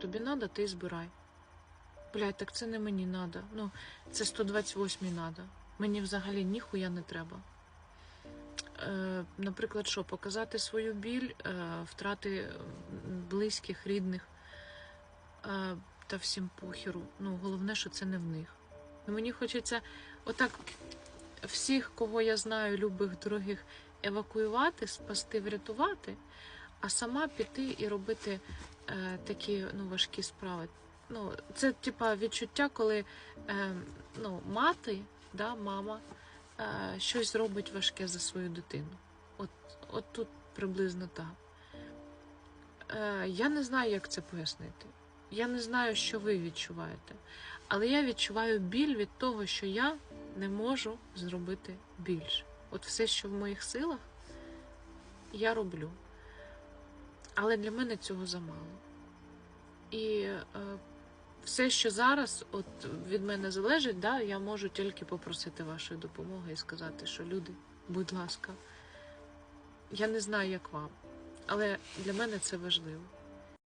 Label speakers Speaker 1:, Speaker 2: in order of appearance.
Speaker 1: тобі треба, ти збирай. Блядь, так це не мені треба. Ну, це 128 треба. Мені взагалі ніхуя не треба. Е, наприклад, що, показати свою біль, е, втрати близьких, рідних. Е, та всім похеру. Ну, головне, що це не в них. І мені хочеться отак всіх, кого я знаю, любих, дорогих, евакуювати, спасти, врятувати, а сама піти і робити е, такі ну, важкі справи. Ну, це типа відчуття, коли е, ну, мати, да, мама е, щось робить важке за свою дитину. От, от тут приблизно так. Е, я не знаю, як це пояснити. Я не знаю, що ви відчуваєте. Але я відчуваю біль від того, що я не можу зробити більше. От все, що в моїх силах, я роблю. Але для мене цього замало. І е, все, що зараз от від мене залежить, да, я можу тільки попросити вашої допомоги і сказати, що люди, будь ласка, я не знаю, як вам, але для мене це важливо.